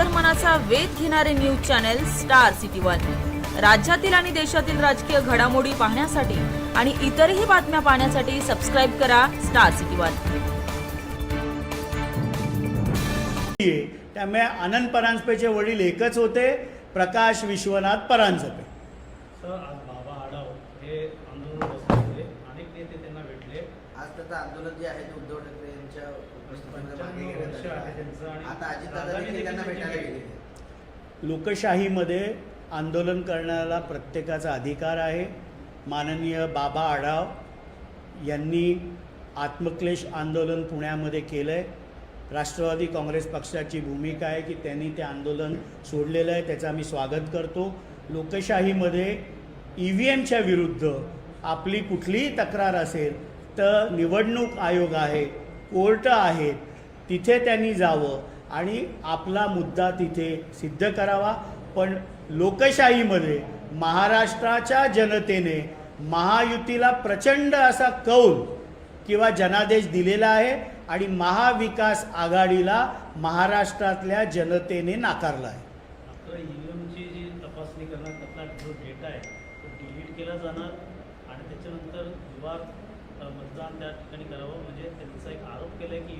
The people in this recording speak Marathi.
अंतर्मनाचा वेध घेणारे news channel star city one. राज्यातील आणि देशातील राजकीय घडामोडी पाहण्यासाठी आणि इतरही बातम्या पाहण्यासाठी सबस्क्राईब करा स्टार सिटी वन. त्यामुळे आनंद परांजपेचे वडील एकच होते प्रकाश विश्वनाथ परांजपे. आज त्याचं आंदोलन जे आहे ते उद्धव ठाकरे यांच्या मागे घेण्यात आता अजितदादा दादानी देखील त्यांना भेटायला गेलेले. लोकशाहीमध्ये आंदोलन करण्याला प्रत्येकाचा अधिकार आहे. माननीय बाबा आढाव यांनी आत्मक्लेश आंदोलन पुण्यामध्ये केलं आहे राष्ट्रवादी काँग्रेस पक्षाची भूमिका आहे की त्यांनी ते आंदोलन सोडलेलं आहे त्याचं आम्ही स्वागत करतो. लोकशाहीमध्ये ई व्ही एमच्या विरुद्ध आपली कुठलीही तक्रार असेल तर निवडणूक आयोग आहे कोर्ट आहेत तिथे त्यांनी जावं आणि आपला मुद्दा तिथे सिद्ध करावा. पण लोकशाहीमध्ये महाराष्ट्राच्या जनतेने महायुतीला प्रचंड असा कौल किंवा जनादेश दिलेला आहे आणि महाविकास आघाडीला महाराष्ट्रातल्या जनतेने नाकारला आहे. तपासणी करणार डेटा आहे तो डिलीट केला जाणार आणि त्याच्यानंतर त्या ठिकाणी करावं. म्हणजे त्यांचा एक आरोप केला आहे की